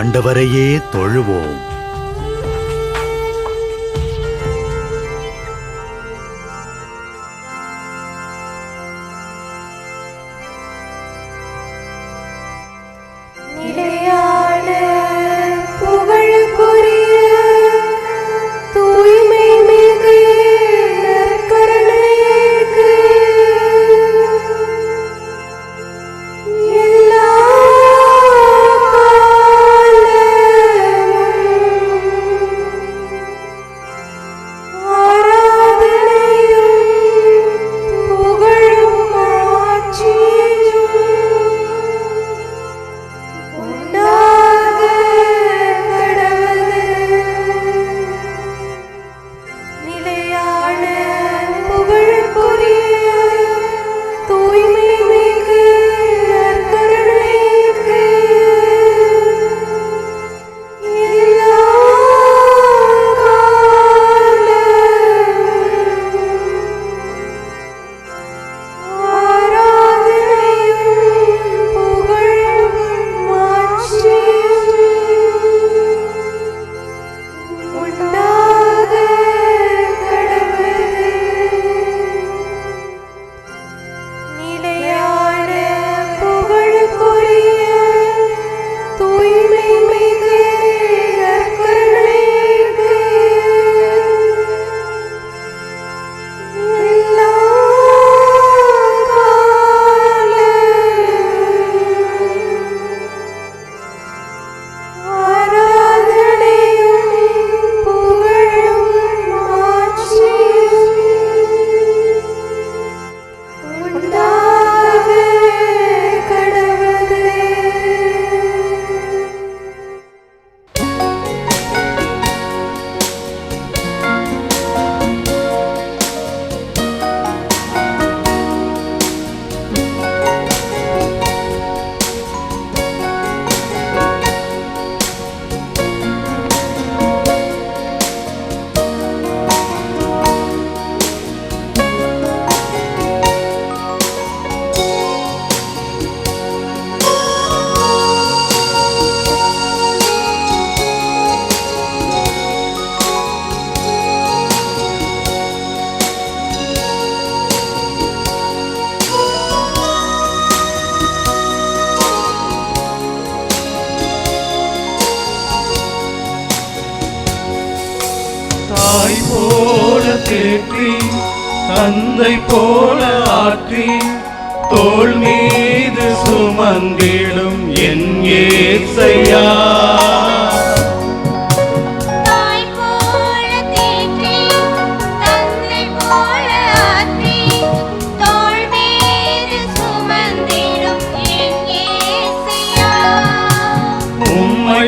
ஆண்டவரையே தொழுவோம். சுமந்திடும் என் ஏசையா.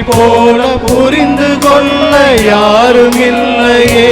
போல புரிந்து கொள்ள யாரும் இல்லையே.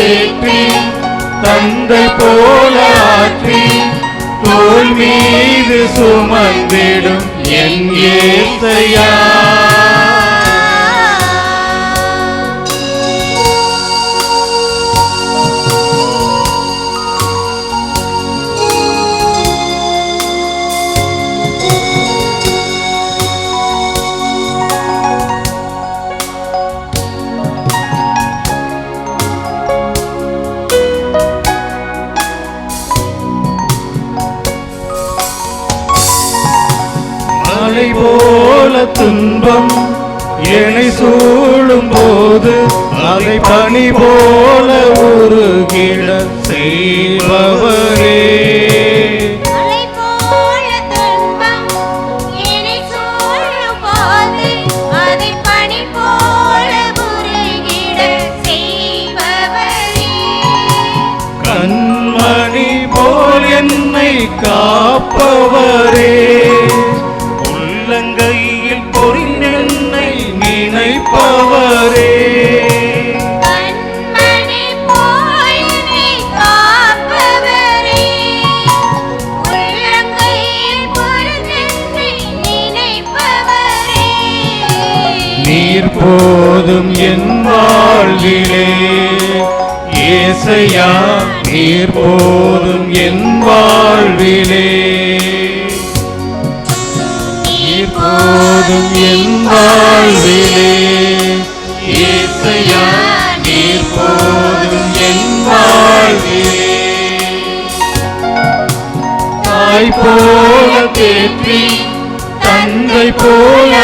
தேற்றி தந்தை போல ஆற்றி தோல் மீது சுமந்திடும் என் ஏசையா. துன்பம் என்னை சூழும் போது அதை பணி போல உருகிட செய்பவரே. கண்மணி போல் என்னை காப்பவரே. என் வாழ்விலே. ஏசையா நீர் போதும் என் வாழ்விலே. நீர் போதும் என் வாழ்விலே. ஏசையா நீர் போதும் என் வாழ்விலே. தாய் போல தேற்றி தந்தை போல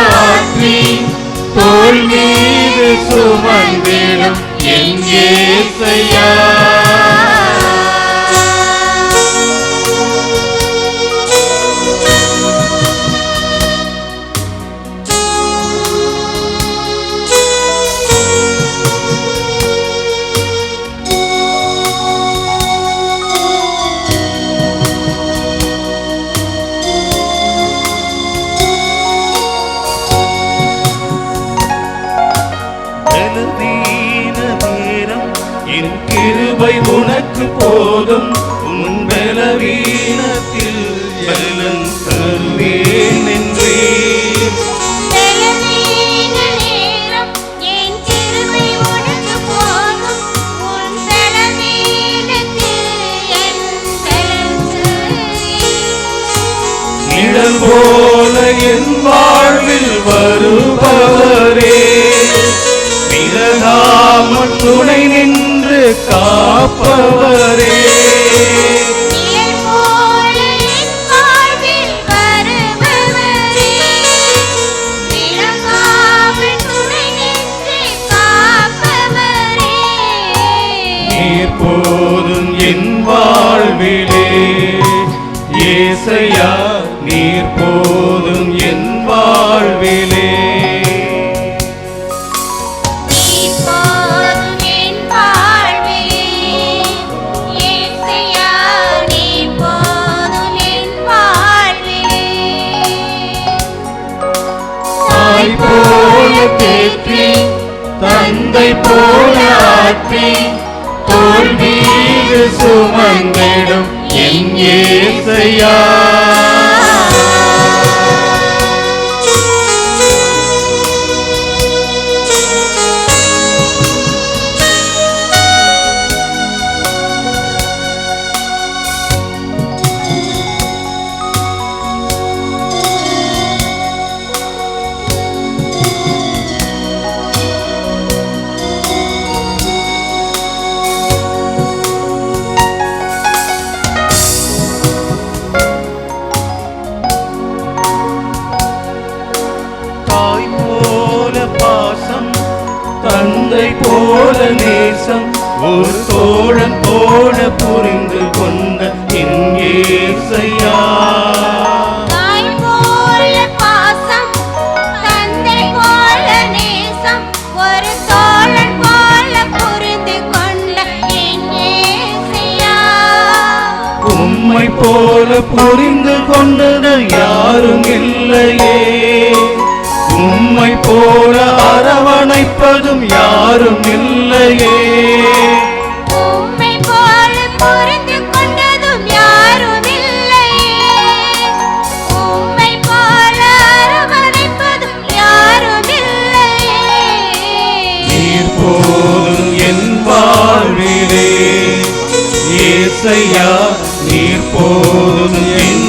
சுமந்திடும் எங்கே செய்யா போலாற்றி தோல்வீது சுமந்திடும் என் ஏசையா. புரிந்து கொண்ட என்சையா உம்மை போல புரிந்து கொண்டது யாரும் இல்லையே. உம்மை போல அரவணைப்பதும் யாரும் இல்லையே. ஏசையா நீர் போதும். என்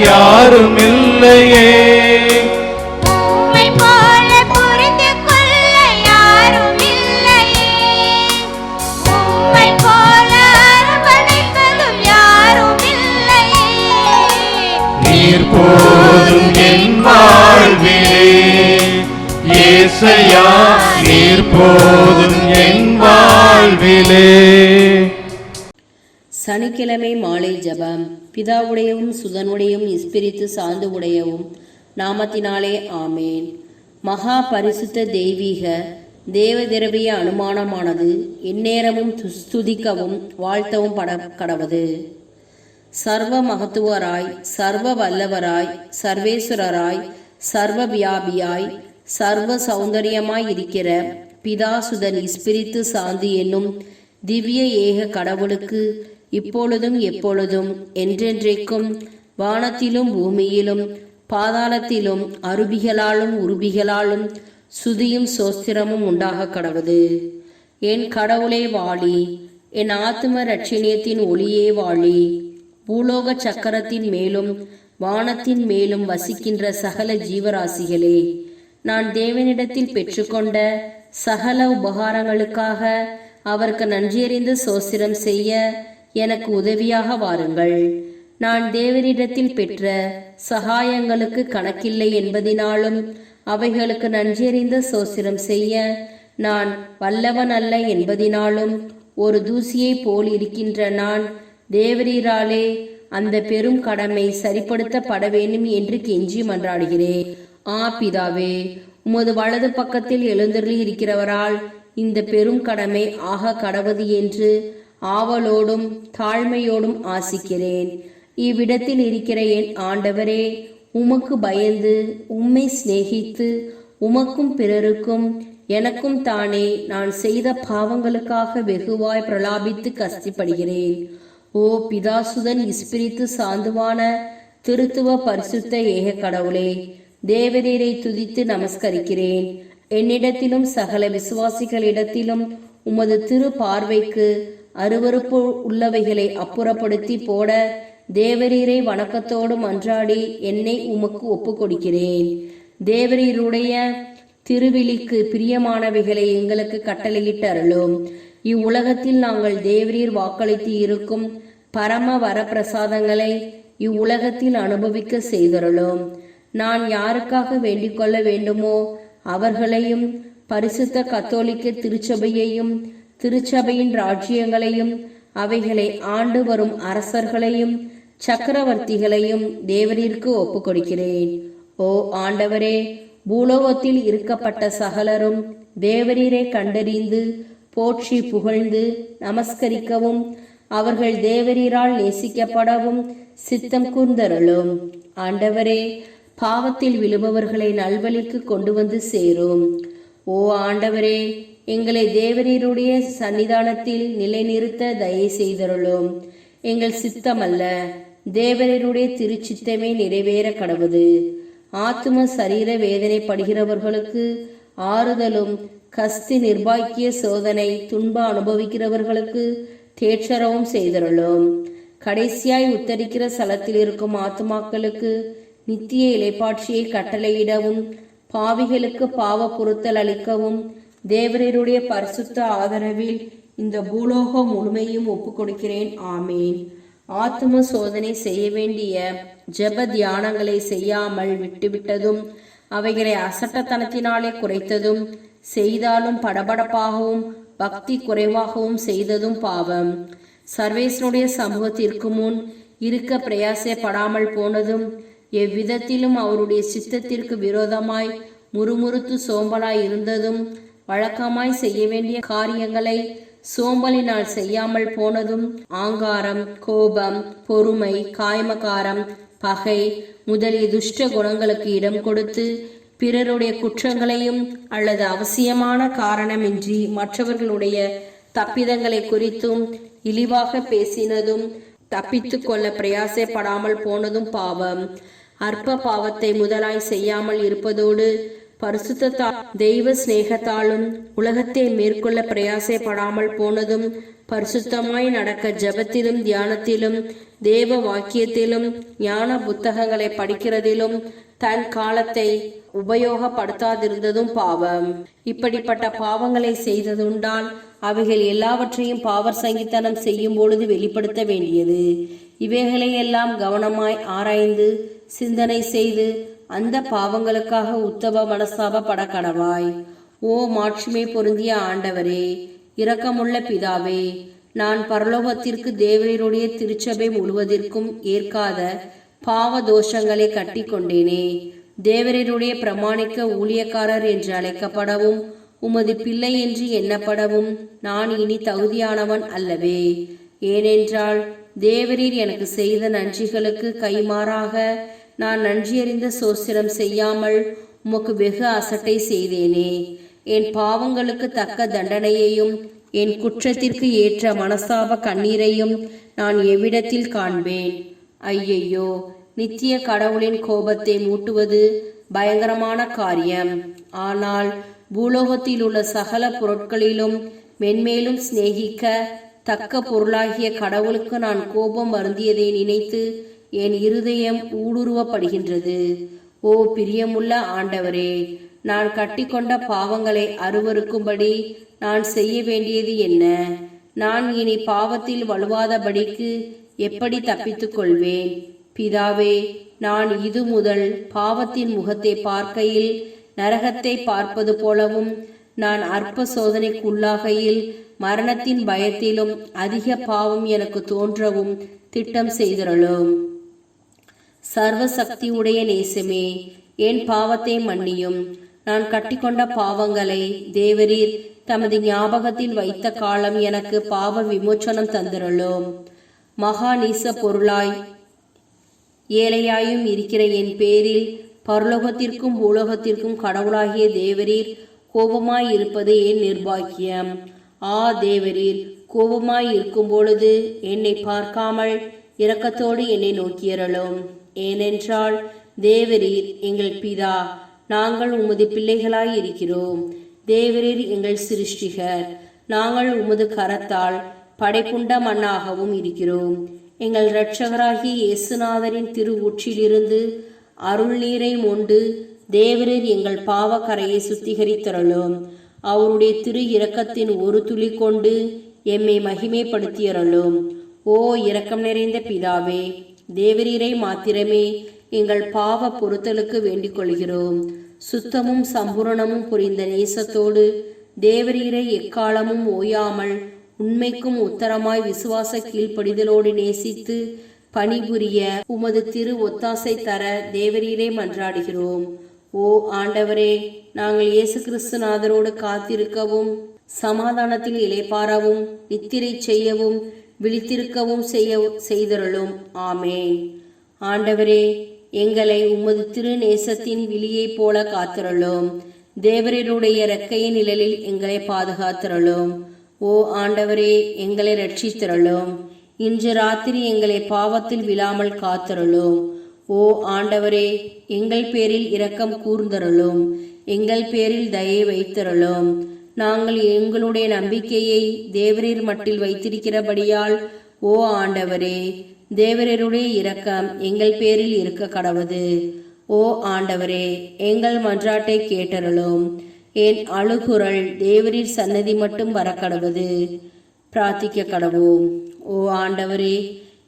யாரும் இல்லையே நீர் போதும் என் வாழ்விலே. ஏசையா நீர் போதும் என் வாழ்விலே. சனிக்கிழமை ஜபம். பிதாவுடையவும் சுதனுடையவும் இஸ்பிரித்து சார்ந்து உடையவும் நாமத்தினாலே ஆமேன். மகா பரிசுத்த தெய்வீக தேவதிரவிய அனுமானமானது எந்நேரமும் துஸ்துதிக்கவும் வாழ்த்தவும் பட கடவது. சர்வ மகத்துவராய் சர்வ வல்லவராய் சர்வேஸ்வரராய் சர்வ வியாபியாய் சர்வ சௌந்தரியமாய் இருக்கிற பிதாசுதன் இஸ்பிரித்து சாந்தி என்னும் திவ்ய ஏக கடவுளுக்கு இப்பொழுதும் எப்பொழுதும் என்றென்றைக்கும் வானத்திலும் பூமியிலும் பாதாளத்திலும் அருபிகளாலும் உருபிகளாலும் சுதியும் சோஸ்திரமும் உண்டாக கடவுது என் கடவுளே வாழி என் ஆத்தும ரட்சணியத்தின் ஒளியே வாழி பூலோக சக்கரத்தின் மேலும் வானத்தின் மேலும் வசிக்கின்ற சகல ஜீவராசிகளே நான் தேவனிடத்தில் பெற்றுக்கொண்ட சகல உபகாரங்களுக்காக அவருக்கு நன்றியறிந்து சோசிரம் செய்ய எனக்கு உதவியாக வாருங்கள். நான் தேவனிடத்தில் பெற்ற சகாயங்களுக்கு கணக்கில்லை என்பதினாலும் அவைகளுக்கு நன்றியறிந்த சோசிரம் செய்ய நான் வல்லவன் அல்ல என்பதினாலும் ஒரு தூசியைப் போல் இருக்கின்ற நான் தேவரீராலே அந்த பெரும் கடமை சரிப்படுத்தப்பட வேண்டும் என்று கெஞ்சி மன்றாடுகிறேன். ஆ பிதாவே உமது வலது பக்கத்தில் எழுந்தருளி இருக்கிறவரால் இந்த பெரும் கடமை ஆக கடவது என்று ஆவலோடும் தாழ்மையோடும் ஆசிக்கிறேன். இவ்விடத்தில் இருக்கிற என் ஆண்டவரே உமக்கு பயந்து உம்மை சிநேகித்து உமக்கும் பிறருக்கும் எனக்கும் தானே நான் செய்த பாவங்களுக்காக வெகுவாய் பிரலாபித்து கஷ்டப்படுகிறேன். ஓ பிதாசுதன் இஸ்பிரித்து சாந்துவான திருத்துவ பரிசுத்த ஏக கடவுளே தேவரீரை துதித்து நமஸ்கரிக்கிறேன். என்னிடத்திலும் சகல விசுவாசிகளிடத்திலும் உமது திரு பார்வைக்கு அருவருப்பு உள்ளவைகளை அப்புறப்படுத்தி போட தேவரீரை வணக்கத்தோடு மன்றாடி என்னை உமக்கு ஒப்பு கொடுக்கிறேன் தேவரீருடைய திருவிழிக்கு பிரியமானவைகளை எங்களுக்கு கட்டளையிட்டு அருளும். இவ்வுலகத்தில் நாங்கள் தேவரீர் வாக்களித்து இருக்கும் பரம வரப்பிரசாதங்களை இவ்வுலகத்தில் அனுபவிக்க செய்தருளும். நான் யாருக்காக வேண்டிக் கொள்ள வேண்டுமோ அவர்களையும் பரிசுத்த கத்தோலிக்க திருச்சபையையும் திருச்சபையின் ராஜ்யங்களையும் அவைகளை ஆண்டு வரும் அரசர்களையும் சக்கரவர்த்திகளையும் தேவரிற்கு ஒப்பு கொடுக்கிறேன் ஓ ஆண்டவரே பூலோகத்தில் இருக்கப்பட்ட சகலரும் தேவரீரை கண்டறிந்து போற்றி புகழ்ந்து நமஸ்கரிக்கவும் அவர்கள் தேவரீரால் நேசிக்கப்படவும் சித்தம் கூர்ந்தருளும். ஆண்டவரே பாவத்தில் விழுபவர்களை நல்வழிக்கு கொண்டு வந்து சேரும். ஓ ஆண்டவரே எங்களை தேவரீருடைய சன்னிதானத்தில் நிலைநிறுத்த தயை செய்தருளும். எங்கள் சித்தமல்ல தேவரீருடைய திருச்சித்தமே நிறைவேற கடவுது. ஆத்தும சரீர வேதனைப்படுகிறவர்களுக்கு ஆறுதலும் கஸ்தி நிர்பாக்கிய சோதனை துன்ப அனுபவிக்கிறவர்களுக்கு தேற்றரவும் செய்தருளும். கடைசியாய் உத்தரிக்கிற சலத்தில் இருக்கும் ஆத்துமாக்களுக்கு நித்திய இலைப்பாட்சியை கட்டளையிடவும் பாவிகளுக்கு பாவ பொருத்தல் அளிக்கவும் தேவரீருடைய பரிசுத்த ஆதரவில் இந்த பூலோகம் முழுமையும் ஒப்பு கொடுக்கிறேன் ஆமேன். ஆத்தும சோதனை செய்ய வேண்டிய ஜெப தியானங்களை செய்யாமல் விட்டுவிட்டதும் அவைகளை அசட்டத்தனத்தினாலே குறைத்ததும் செய்தாலும் படபடப்பாகவும் பக்தி குறைவாகவும் செய்ததும் பாவம். சர்வேசனுடைய சமூகத்திற்கு முன் இருக்க பிரயாசப்படாமல் போனதும் எவ்விதத்திலும் அவருடைய சித்தத்திற்கு விரோதமாய் முறுமுறுத்து சோம்பலாய் இருந்ததும் வழக்கமாய் செய்ய வேண்டிய காரியங்களை சோம்பலினால் செய்யாமல் போனதும் ஆங்காரம் கோபம் பொறுமை காய்மகாரம் பகை முதலிய துஷ்ட குணங்களுக்கு இடம் கொடுத்து பிறருடைய குற்றங்களையும் அல்லது அவசியமான காரணமின்றி மற்றவர்களுடைய தப்பிதங்களை குறித்தும் இழிவாக பேசினதும் தப்பித்து கொள்ள பிரயாசப்படாமல் போனதும் பாவம். அற்ப பாவத்தை முதலாய் செய்யாமல் இருப்பதோடு பரிசுத்தால் தெய்வ சிநேகத்தாலும் உலகத்தை மேற்கொள்ள பிரயாசைப்படாமல் போனதும் பரிசுத்தமாய் நடக்க ஜெபத்திலும் தியானத்திலும் தேவ வாக்கியத்திலும் ஞான புத்தகங்களை படிக்கிறதிலும் தன் காலத்தை உபயோகப்படுத்தாதிருந்ததும் பாவம். இப்படிப்பட்ட பாவங்களை செய்ததுண்டால் அவைகள் எல்லாவற்றையும் பாவர் சங்கித்தனம் செய்யும் பொழுது வெளிப்படுத்த வேண்டியது. இவைகளையெல்லாம் கவனமாய் ஆராய்ந்து சிந்தனை செய்து அந்த பாவங்களுக்காக உத்தம பட கடவாய் ஓ மாட்சிமை பொருந்திய ஆண்டவரே இரக்கமுள்ள பிதாவே நான் பரலோகத்திற்கு தேவரீருடைய திருச்சபை முழுவதற்கும் ஏற்காத பாவ தோஷங்களை கட்டி கொண்டேனே. தேவரீருடைய பிரமாணிக்க ஊழியக்காரர் என்று அழைக்கப்படவும் உமது பிள்ளை என்று எண்ணப்படவும் நான் இனி தகுதியானவன் அல்லவே. ஏனென்றால் தேவரீர் எனக்கு செய்த நன்றிகளுக்கு கைமாறாக நான் நன்றியறிந்த சோசிரம் செய்யாமல் உமக்கு வெகு அசட்டை செய்தேனே. என் பாவங்களுக்கு தக்க தண்டனையையும் என் குற்றத்திற்கு ஏற்ற மனசாப கண்ணீரையும் நான் எவ்விடத்தில் காண்பேன்? ஐயையோ நித்திய கடவுளின் கோபத்தை மூட்டுவது பயங்கரமான காரியம். ஆனால் பூலோகத்தில் உள்ள சகல பொருட்களிலும் மென்மேலும் சிநேகிக்க தக்க பொருளாகிய கடவுளுக்கு நான் கோபம் வருந்தியதை நினைத்து என் இருதயம் ஊடுருவப்படுகின்றது. ஓ பிரியமுள்ள ஆண்டவரே நான் கட்டிக்கொண்ட பாவங்களை அருவருக்கும்படி நான் செய்ய வேண்டியது என்ன? நான் இனி பாவத்தில் வலுவாதபடிக்கு எப்படி தப்பித்துக் கொள்வேன்? பிதாவே நான் இது முதல் பாவத்தின் முகத்தை பார்க்கையில் நரகத்தை பார்ப்பது போலவும் நான் அற்ப சோதனைக்குள்ளாகையில் மரணத்தின் பயத்திலும் அதிக பாவம் எனக்கு தோன்றவும் திட்டம் செய்திருளும். சர்வ சக்தி உடைய நேசமே. என் பாவத்தை மன்னியும். நான் கட்டிக்கொண்ட பாவங்களை தேவரீர் தமது ஞாபகத்தில் வைத்த காலம் எனக்கு பாவ விமோச்சனம் தந்திரலும் மகா நீச பொருளாய் ஏழையாயும் இருக்கிற என் பேரில் பரலோகத்திற்கும் பூலோகத்திற்கும் கடவுளாகிய தேவரீர் கோபமாய் இருப்பது என் நிர்பாக்கியம். ஆ தேவரீர் கோபமாய் இருக்கும் பொழுது என்னை பார்க்காமல் இரக்கத்தோடு என்னை நோக்கியறலும் ஏனென்றால் தேவரீர் எங்கள் பிதா நாங்கள் உமது பிள்ளைகளாய் இருக்கிறோம் தேவரீர் எங்கள் சிருஷ்டிகர் நாங்கள் உமது கரத்தால் படைப்புண்ட மண்ணாகவும் இருக்கிறோம். எங்கள் இரட்சகராகிய இயேசுநாதரின் திரு ஊற்றிலிருந்து அருள் நீரை மொண்டு தேவரீர் எங்கள் பாவக்கரையை சுத்திகரித்தரலும் அவருடைய திரு இரக்கத்தின் ஒரு துளி கொண்டு எம்மை மகிமைப்படுத்தியரலும் ஓ இரக்கம் நிறைந்த பிதாவே தேவரீரை மாத்திரமே எங்கள் பாவ பொருத்தலுக்கு வேண்டிக் கொள்கிறோம் சுத்தமும் சம்பூரணமும் புரிந்த நேசத்தோடு தேவரீரை எக்காலமும் ஓயாமல் உண்மைக்கும் உத்தரமாய் விசுவாச கீழ்ப்படிதலோடு நேசித்து பணிபுரிய உமது திரு ஒத்தாசை தர தேவரீரே மன்றாடுகிறோம். ஓ ஆண்டவரே நாங்கள் இயேசு கிறிஸ்துநாதரோடு காத்திருக்கவும் சமாதானத்தில் இளைப்பாறவும் நித்திரை செய்யவும் விழித்திருக்கவும் செய்ய செய்தருளும். ஆமேன். ஆண்டவரே எங்களை உமது திருநேசத்தின் விழியைப் போல காத்திரளும். தேவரருடைய இறக்கையின் நிழலில் எங்களை பாதுகாத்திரளும். ஓ ஆண்டவரே எங்களை ரட்சித்திரளும் இன்று ராத்திரி எங்களை பாவத்தில் விழாமல் காத்திரளும். ஓ ஆண்டவரே எங்கள் பேரில் இரக்கம் கூர்ந்தருளும். எங்கள் பேரில் தயை வைத்திரளும். நாங்கள் எங்களுடைய நம்பிக்கையை தேவரீர் மட்டில் வைத்திருக்கிறபடியால் ஓ ஆண்டவரே தேவரருடைய இரக்கம் எங்கள் பேரில் இருக்க கடவுது. ஓ ஆண்டவரே எங்கள் மன்றாட்டை கேட்டருளும். என் அழுகுரல் தேவரீர் சன்னதி மட்டும் வரக்கடவுது. பிரார்த்திக்க கடவோம் ஓ ஆண்டவரே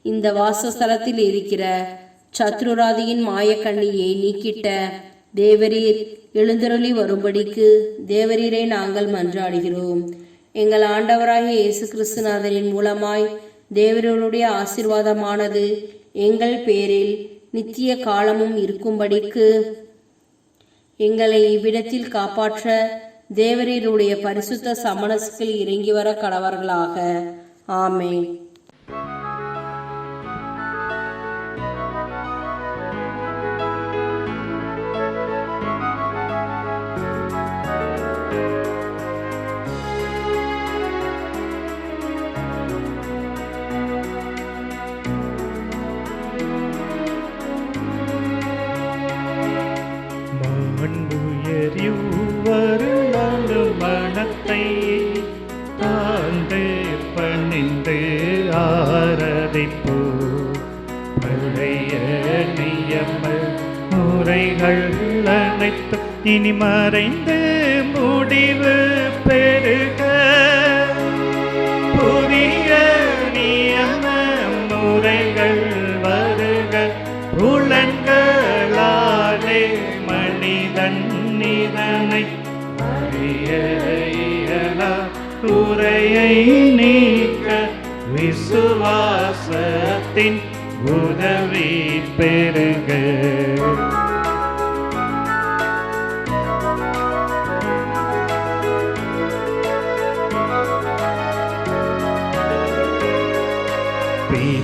இந்த வாசஸ்தலத்தில் இருக்கிற சத்ருராதியின் மாயக்கண்ணியை நீக்கிட்ட தேவரீர் எழுந்தருளி வரும்படிக்கு தேவரீரை நாங்கள் மன்றாடுகிறோம். எங்கள் ஆண்டவராகிய இயேசு கிறிஸ்துநாதரின் மூலமாய் தேவரீருடைய ஆசீர்வாதமானது எங்கள் பேரில் நித்திய காலமும் இருக்கும்படிக்கு எங்களை இவ்விடத்தில் காப்பாற்ற தேவரீருடைய பரிசுத்த சமணசுகள் இறங்கி வர கடவர்களாக. ஆமே இனி மறைந்தே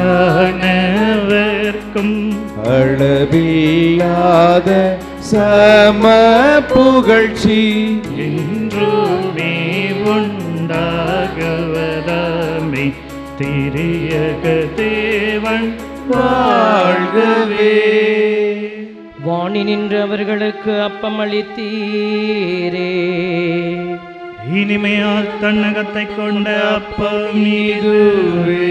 ஆவியானவர்க்கும் அளவில்லாத சம புகழ்ச்சி. என்றுமே உண்டாகவராமே திரியக தேவன் வாழ்கவே. வாணி நின்று அவர்களுக்கு அப்பம் அளித்தீரே இனிமையால் தன்னகத்தை கொண்ட அப்பம் இதுவே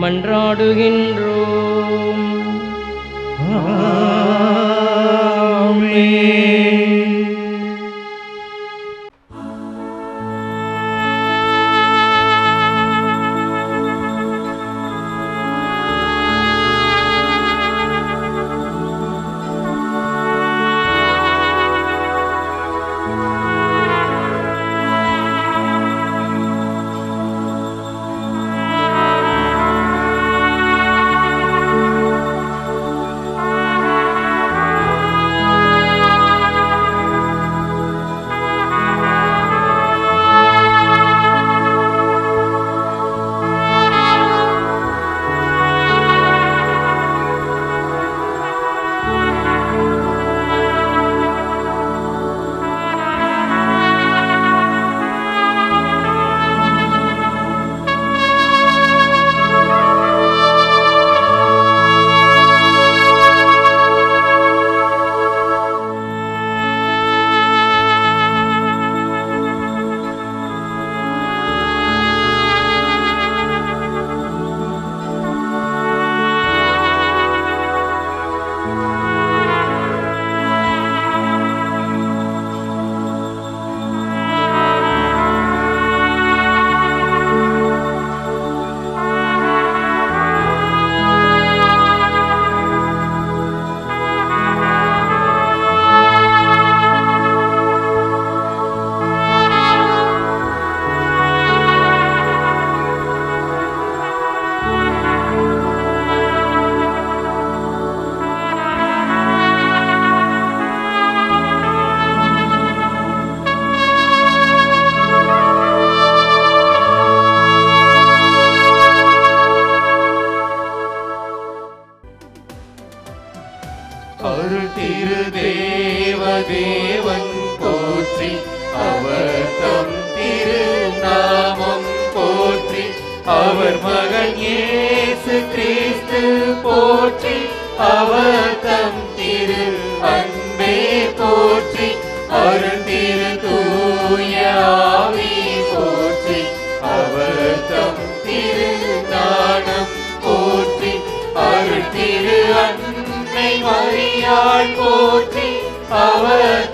மன்றாடுகின்றோம். அருள் போற்றி அருள் திரு தூய போற்றி அவர் தம் திரு ஞானம் போற்றி அருள் திரு அன்னை மரியாள் போற்றி அவர்